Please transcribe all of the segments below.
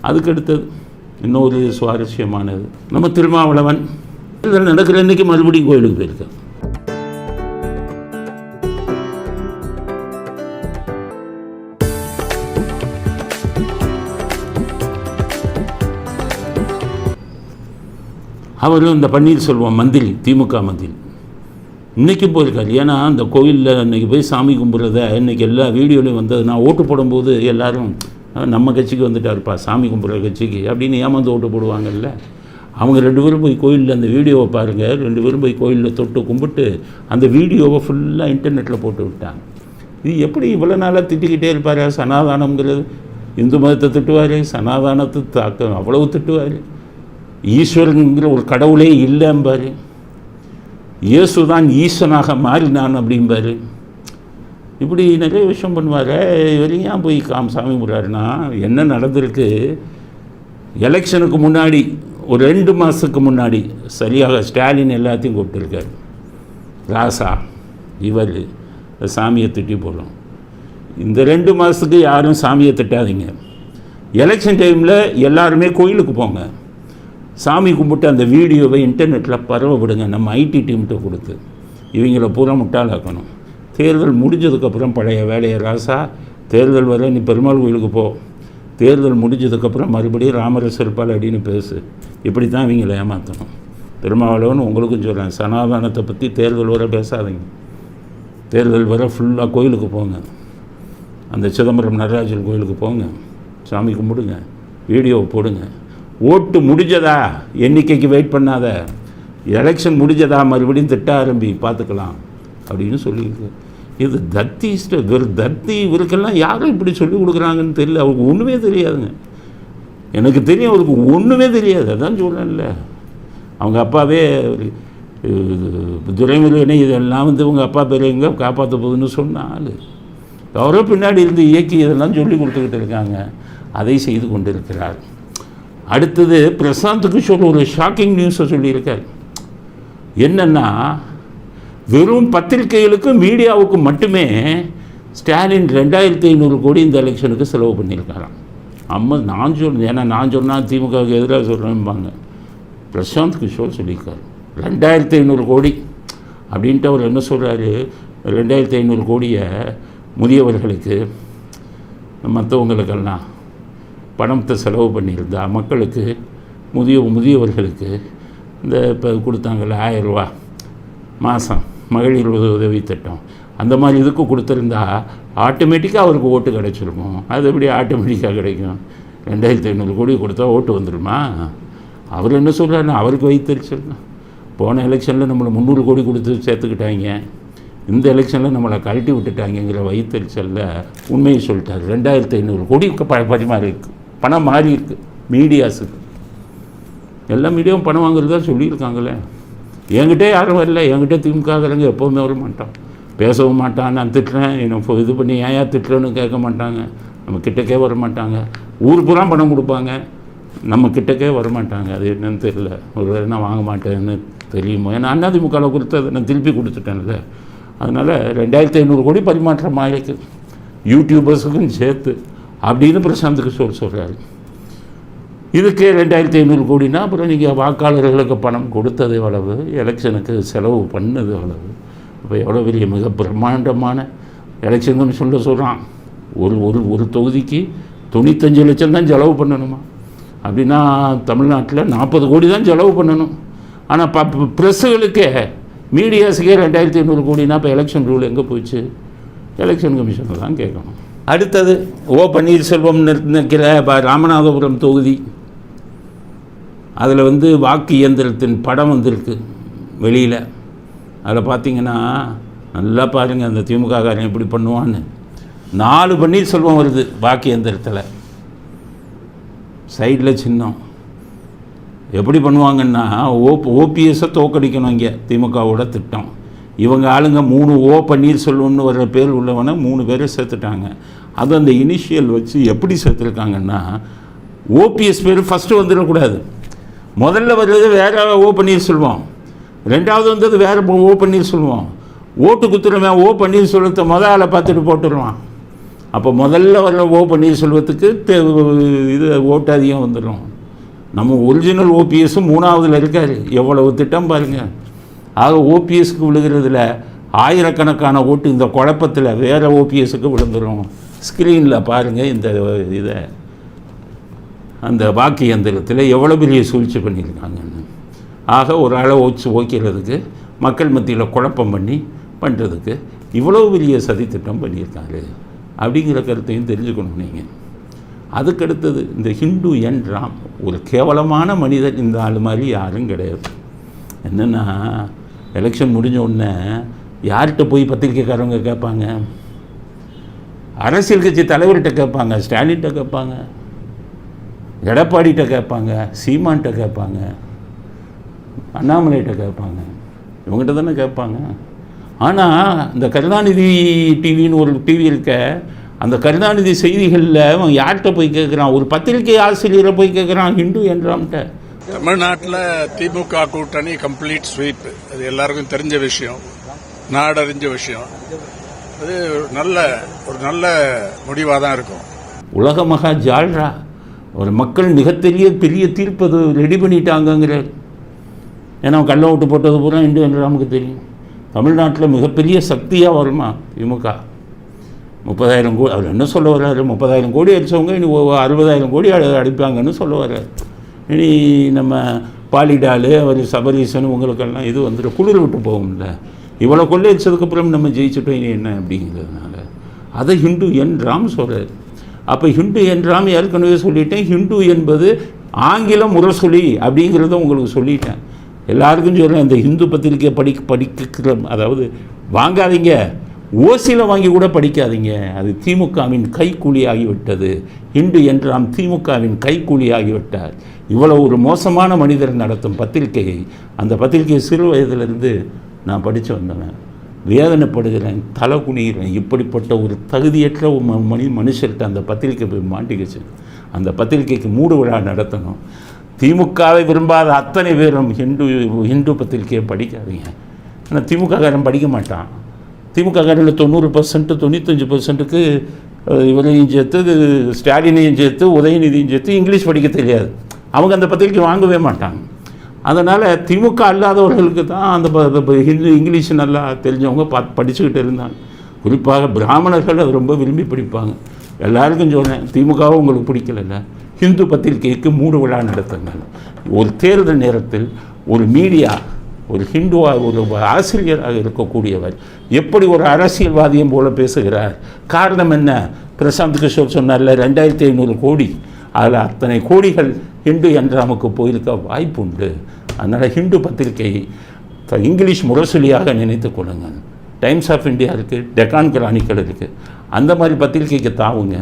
அதுக்கு அடுத்தது இன்னொரு சுவாரஸ்யமானது. நம்ம திருமாவளவன் இதில் நடக்கிற இன்றைக்கி மறுபடியும் கோயிலுக்கு போயிருக்கேன் அவரும் இந்த பன்னீர்செல்வம் மந்திரி திமுக மந்திரி. இன்றைக்கும் போயிருக்காரு. ஏன்னா அந்த கோயிலில் இன்றைக்கி போய் சாமி கும்பிட்றத இன்றைக்கி எல்லா வீடியோலையும் வந்தது. நான் ஓட்டு போடும்போது எல்லாரும் நம்ம கட்சிக்கு வந்துட்டாருப்பா சாமி கும்பிட்ற கட்சிக்கு அப்படின்னு ஏமாந்து ஓட்டு போடுவாங்கல்ல. அவங்க ரெண்டு பேரும் போய் கோயிலில் அந்த வீடியோவை பாருங்கள் ரெண்டு பேரும் போய் கோயிலில் தொட்டு கும்பிட்டு அந்த வீடியோவை ஃபுல்லாக இன்டர்நெட்டில் போட்டு விட்டாங்க. இது எப்படி இவ்வளோ நாளாக திட்டிக்கிட்டே இருப்பார்? சனாதானம்ங்கிறது இந்து மதத்தை திட்டுவார் சனாதானத்தை தாக்க அவ்வளவு திட்டுவார். ஈஸ்வரனுங்கிற ஒரு கடவுளே இல்லைம்பார். இயேசு தான் ஈசனாக மாறினான் அப்படிம்பாரு. இப்படி நிறைய விஷயம் பண்ணுவார் இவர் ஏன் போய் காம் சாமி கும்பிட்றாருன்னா என்ன நடந்திருக்கு? எலெக்ஷனுக்கு முன்னாடி ஒரு ரெண்டு மாதத்துக்கு முன்னாடி சரியாக ஸ்டாலின் எல்லாத்தையும் கூப்பிட்டுருக்காரு. ராசா இவர் சாமியை திட்டி போடுறோம். இந்த ரெண்டு மாதத்துக்கு யாரும் சாமியை திட்டாதீங்க. எலெக்ஷன் டைமில் எல்லாருமே கோயிலுக்கு போங்க. சாமி கும்பிட்டு அந்த வீடியோவை இன்டர்நெட்டில் பரவ விடுங்க. நம்ம ஐடி டீம்கிட்ட கொடுத்து. இவங்கள பூரா முட்டாளாக்கணும். தேர்தல் முடிஞ்சதுக்கப்புறம் பழைய வேலையை ராசா தேர்தல் வர நீ பெருமாள் கோயிலுக்கு போ. தேர்தல் முடிஞ்சதுக்கப்புறம் மறுபடியும் ராமர சிற்பால் அப்படின்னு பேசு. இப்படி தான் இவங்களை ஏமாற்றணும் திருமாவளவன் உங்களுக்கும் சொல்கிறேன் சனாதனத்தை பற்றி தேர்தல் வர பேசாதீங்க. தேர்தல் வர ஃபுல்லாக கோயிலுக்கு போங்க. அந்த சிதம்பரம் நடராஜன் கோயிலுக்கு போங்க. சாமி கும்பிடுங்க. வீடியோவை போடுங்க. ஓட்டு முடிஞ்சதா? எண்ணிக்கைக்கு வெயிட் பண்ணாத. எலெக்ஷன் முடிஞ்சதா? மறுபடியும் திட்ட ஆரம்பி பார்த்துக்கலாம். அப்படின்னு சொல்லியிருக்கு. இது தத்தி வெறும் தத்தி இவருக்கெல்லாம் யாரும் இப்படி சொல்லி கொடுக்குறாங்கன்னு தெரியல. அவருக்கு ஒன்றுமே தெரியாதுங்க. எனக்கு தெரியும் அவருக்கு ஒன்றுமே தெரியாது. அதான் சொல்லல அவங்க அப்பாவே ஒரு, துரைமுருகனை இதெல்லாம் வந்து உங்கள் அப்பா பேர் எங்கே காப்பாற்ற போகுதுன்னு சொன்னாலும் அவரோ பின்னாடி இருந்து இயக்கி இதெல்லாம் சொல்லி கொடுத்துக்கிட்டு இருக்காங்க. அதை செய்து கொண்டிருக்கிறார். அடுத்தது பிரசாந்த் கிஷோர் ஒரு ஷாக்கிங் நியூஸை சொல்லியிருக்கார். என்னென்னா வெறும் பத்திரிகைகளுக்கும் மீடியாவுக்கும் மட்டுமே ஸ்டாலின் ரெண்டாயிரத்தி ஐநூறு கோடி இந்த எலெக்ஷனுக்கு செலவு பண்ணியிருக்காராம். அம்மா நான் சொல்றேன் ஏன்னா நான் சொன்னால் திமுகவுக்கு எதிராக சொல்கிறேன்பாங்க பிரசாந்த் கிஷோர் சொல்லியிருக்காரு. ரெண்டாயிரத்தி ஐநூறு கோடி. அப்படின்ட்டு அவர் என்ன சொல்கிறாரு ரெண்டாயிரத்தி ஐநூறு கோடியை முதியவர்களுக்கு மற்றவங்களுக்கெல்லாம் பணத்தை செலவு பண்ணியிருந்தா மக்களுக்கு முதிய முதியவர்களுக்கு இந்த இப்போ கொடுத்தாங்கல்ல ஆயிரரூவா மாதம் மகளிர் உதவி உதவி திட்டம். அந்த மாதிரி இதுக்கு கொடுத்துருந்தா ஆட்டோமேட்டிக்காக அவருக்கு ஓட்டு கிடச்சிருக்கும் அது எப்படி ஆட்டோமேட்டிக்காக கிடைக்கும்? ரெண்டாயிரத்தி ஐநூறு கோடி கொடுத்தா ஓட்டு வந்துடுமா அவர் என்ன சொல்கிறாருன்னா அவருக்கு வைத்தறிச்சல் போன எலெக்ஷனில் நம்மளை முந்நூறு கோடி கொடுத்து சேர்த்துக்கிட்டாங்க. இந்த எலெக்ஷனில் நம்மளை கழட்டி விட்டுட்டாங்கங்கிற வைத்தறிச்சலில் உண்மையை சொல்லிட்டார். ரெண்டாயிரத்தி ஐநூறு கோடி ப பரிமாறிருக்கு பணம் மாறியிருக்கு. மீடியாஸுக்கு எல்லா மீடியாவும் பணம் வாங்குறதா சொல்லியிருக்காங்களே. என்கிட்டே யாரும் வரல. என்கிட்ட திமுகங்கிறவங்க எப்போவுமே வர மாட்டான் பேசவும் மாட்டான் நான் திட்டுறேன். என்ன இது பண்ணி ஏன் ஏன் திட்டுறேன்னு கேட்க மாட்டாங்க. நம்ம கிட்டக்கே வர மாட்டாங்க. ஊர் பூரா பணம் கொடுப்பாங்க. நம்ம கிட்டக்கே வர மாட்டாங்க. அது என்னன்னு தெரியல. ஒரு வேளை நான் வாங்க மாட்டேன்னு தெரியுமோ? ஏன்னா அதிமுகவில் கொடுத்தது நான் திருப்பி கொடுத்துட்டேன்ல. அதனால் ரெண்டாயிரத்தி ஐநூறு கோடி பரிமாற்றம் ஆகிருக்கு யூடியூபர்ஸுக்கும் சேர்த்து. அப்படின்னு பிரசாந்த் கிஷோர் சொல்கிறாரு இதுக்கே ரெண்டாயிரத்தி ஐநூறு கோடினா அப்புறம் நீங்கள் வாக்காளர்களுக்கு பணம் கொடுத்தது எவ்வளவு? எலெக்ஷனுக்கு செலவு பண்ணது எவ்வளவு? இப்போ எவ்வளோ பெரிய மிக பிரம்மாண்டமான எலெக்ஷன் சொல்ல சொல்கிறான் ஒரு ஒரு ஒரு தொகுதிக்கு தொண்ணூத்தஞ்சு லட்சம் தான் செலவு பண்ணணுமா? அப்படின்னா தமிழ்நாட்டில் நாற்பது கோடி தான் செலவு பண்ணணும். ஆனால் ப ப்ரெஸ்ஸுகளுக்கே மீடியாஸுக்கே ரெண்டாயிரத்தி ஐநூறு கோடினா இப்போ எலெக்ஷன் ரூல் எங்கே போச்சு? எலெக்ஷன் கமிஷனில் தான் கேட்கணும். அடுத்தது ஓ பன்னீர்செல்வம் நிற்கிற ப- ராமநாதபுரம் தொகுதி. அதில் வந்து வாக்கு இயந்திரத்தின் படம் வந்திருக்கு வெளியில். அதில் பார்த்தீங்கன்னா நல்லா பாருங்கள் அந்த திமுக காரன் எப்படி பண்ணுவான்னு. நாலு பன்னீர்செல்வம் வருது வாக்கு இயந்திரத்தில். சைடில் சின்னம். எப்படி பண்ணுவாங்கன்னா ஓ ஓபிஎஸ்ஸை தோக்கடிக்கணும் இங்கே திமுகவோட திட்டம். இவங்க ஆளுங்க மூணு ஓ பன்னீர்செல்வம்னு வர்ற பேர் உள்ளவனை மூணு பேரை சேர்த்துட்டாங்க. அது அந்த இனிஷியல் வச்சு எப்படி சேர்த்துருக்காங்கன்னா ஓபிஎஸ் பேர் ஃபஸ்ட்டு வந்துடக்கூடாது. முதல்ல வர்றது வேற ஓ பன்னீர்செல்வம் ரெண்டாவது வந்தது வேற ஓ பன்னீர்செல்வம் ஓட்டு குத்துறவன் ஓ பன்னீர்செல்வத்தை முத ஆளை பார்த்துட்டு போட்டுருவான். அப்போ முதல்ல வர ஓ பன்னீர்செல்வத்துக்கு தே- இது ஓட்டு அதிகம் வந்துடும் நம்ம ஒரிஜினல் ஓபிஎஸும் மூணாவதில் இருக்கார். எவ்வளவு திட்டம் பாருங்கள் ஆக ஓபிஎஸ்க்கு விழுகிறதுல ஆயிரக்கணக்கான ஓட்டு இந்த குழப்பத்தில் வேறு ஓபிஎஸ்க்கு விழுந்துடும் ஸ்க்ரீனில் பாருங்கள் இந்த இதை. அந்த வாக்கு இயந்திரத்தில் எவ்வளோ பெரிய சூழ்ச்சி பண்ணியிருக்காங்கன்னு ஆக ஒரு ஆளை ஓச்சு ஓக்கிறதுக்கு மக்கள் மத்தியில் குழப்பம் பண்ணி பண்ணுறதுக்கு இவ்வளோ பெரிய சதித்திட்டம் பண்ணியிருக்காரு. அப்படிங்கிற கருத்தையும் தெரிஞ்சுக்கணும் நீங்கள் அதுக்கடுத்தது இந்த ஹிந்து என் ராம் ஒரு கேவலமான மனிதர் இந்த ஆள் மாதிரி யாரும் கிடையாது. என்னென்னா எலெக்ஷன் முடிஞ்ச உடனே யார்கிட்ட போய் பத்திரிக்கைக்காரவங்க கேட்பாங்க? அரசியல் கட்சி தலைவர்கிட்ட கேட்பாங்க ஸ்டாலின்கிட்ட கேட்பாங்க. எடப்பாடிகிட்ட கேட்பாங்க சீமான்கிட்ட கேட்பாங்க அண்ணாமலைகிட்ட கேட்பாங்க. இவங்ககிட்ட தானே கேட்பாங்க. ஆனால் இந்த கருணாநிதி டிவின்னு ஒரு டிவி இருக்க அந்த கருணாநிதி செய்திகளில் அவன் யார்கிட்ட போய் கேட்குறான்? ஒரு பத்திரிகை ஆசிரியரை போய் கேட்குறான் ஹிந்து என்றான்ட்ட. தமிழ்நாட்டில் திமுக கூட்டணி கம்ப்ளீட் ஸ்வீப் அது எல்லாருக்கும் தெரிஞ்ச விஷயம். நாடறிஞ்ச விஷயம். அது நல்ல ஒரு நல்ல முடிவாக தான் இருக்கும். உலக மகா ஜால்ரா. ஒரு மக்கள் மிகப்பெரிய பெரிய தீர்ப்பு அது ரெடி பண்ணிட்டாங்கங்கிறார் ஏன்னா கள்ள ஓட்டு போட்டது பூரா இந்து என்று நமக்கு தெரியும். தமிழ்நாட்டில் மிகப்பெரிய சக்தியாக வருமா திமுக? முப்பதாயிரம் கோடி அவர் என்ன சொல்ல வர்றாரு? முப்பதாயிரம் கோடி அடித்தவங்க இனி அறுபதாயிரம் கோடி அடிப்பாங்கன்னு சொல்ல வர்றாரு. இனி நம்ம பாலிடாலு அவர் சபரீசன் உங்களுக்கெல்லாம் இது வந்துட்டு குளிர் விட்டு போகும்ல. இவ்வளோ கொள்ளை அடிச்சதுக்கப்புறம் நம்ம ஜெயிச்சிட்டோம் இனி என்ன அப்படிங்கிறதுனால. அதை ஹிந்து என் ராம் சொல்கிறார் அப்போ ஹிந்து என்றாம் ஏற்கனவே சொல்லிட்டேன். ஹிந்து என்பது ஆங்கில முரசொலி அப்படிங்கிறத உங்களுக்கு சொல்லிட்டேன். எல்லாருக்கும் சொல்கிறேன் இந்த ஹிந்து பத்திரிக்கை படி படிக்கிற அதாவது வாங்காதீங்க. ஓசியில் வாங்கி கூட படிக்காதீங்க. அது திமுகவின் கைக்கூலி ஆகிவிட்டது இன்று என்றாம் திமுகவின் கைக்கூலி ஆகிவிட்டார் இவ்வளவு ஒரு மோசமான மனிதர் நடத்தும் பத்திரிகையை அந்த பத்திரிகையை சிறு வயதிலிருந்து நான் படித்து வந்தவன். வேதனைப்படுகிறேன் தலை குனிகிறேன் இப்படிப்பட்ட ஒரு தகுதியற்ற ம- மனி மனுஷர்கிட்ட அந்த பத்திரிக்கை போய் மாட்டிக்கிச்சு அந்த பத்திரிக்கைக்கு மூடு விழா நடத்தணும். திமுகவை விரும்பாத அத்தனை பேரும் ஹிந்து ஹிந்து பத்திரிக்கையை படிக்காதீங்க. ஆனால் திமுககாரன் படிக்க மாட்டான். திமுககாரில் தொண்ணூறு பர்சன்ட் தொண்ணூத்தஞ்சு பர்சன்ட்டுக்கு இவரையும் சேர்த்து ஸ்டாலினையும் சேர்த்து உதயநிதியும் சேர்த்து இங்கிலீஷ் படிக்க தெரியாது. அவங்க அந்த பத்திரிக்கை வாங்கவே மாட்டாங்க. அதனால் திமுக அல்லாதவர்களுக்கு தான் அந்த ஹிந்தி இங்கிலீஷ் நல்லா தெரிஞ்சவங்க பார்த்து படிச்சுக்கிட்டு இருந்தாங்க. குறிப்பாக பிராமணர்கள் அது ரொம்ப விரும்பி படிப்பாங்க. எல்லாருக்கும் சொன்னேன் திமுகவும் உங்களுக்கு பிடிக்கலல்ல. ஹிந்து பத்திரிகைக்கு மூடு விழா நடத்துங்கள். ஒரு தேர்தல் நேரத்தில் ஒரு மீடியா ஒரு ஹிந்துவாக ஒரு ஆசிரியராக இருக்கக்கூடியவர் எப்படி ஒரு அரசியல்வாதியம் போல பேசுகிறார்? காரணம் என்ன? பிரசாந்த் கிஷோர் சொன்னார்ல ரெண்டாயிரத்தி ஐநூறு கோடி. அதில் அத்தனை கோடிகள் ஹிந்து என்றாமுக்கு போயிருக்க வாய்ப்பு உண்டு அதனால் ஹிந்து பத்திரிகை இங்கிலீஷ் முரசொலியாக நினைத்து கொள்ளுங்கள். டைம்ஸ் ஆஃப் இந்தியா இருக்குது டெக்கான் கிரானிக்கல் இருக்குது அந்த மாதிரி பத்திரிகைக்கு தாவுங்க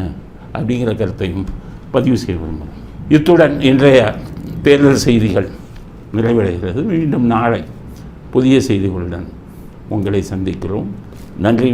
அப்படிங்கிற கருத்தையும் பதிவு செய்ய விரும்புகிறேன். இத்துடன் இன்றைய தேர்தல் செய்திகள் நிறைவடைகிறது. மீண்டும் நாளை புதிய செய்திகளுடன் உங்களை சந்திக்கிறோம். நன்றி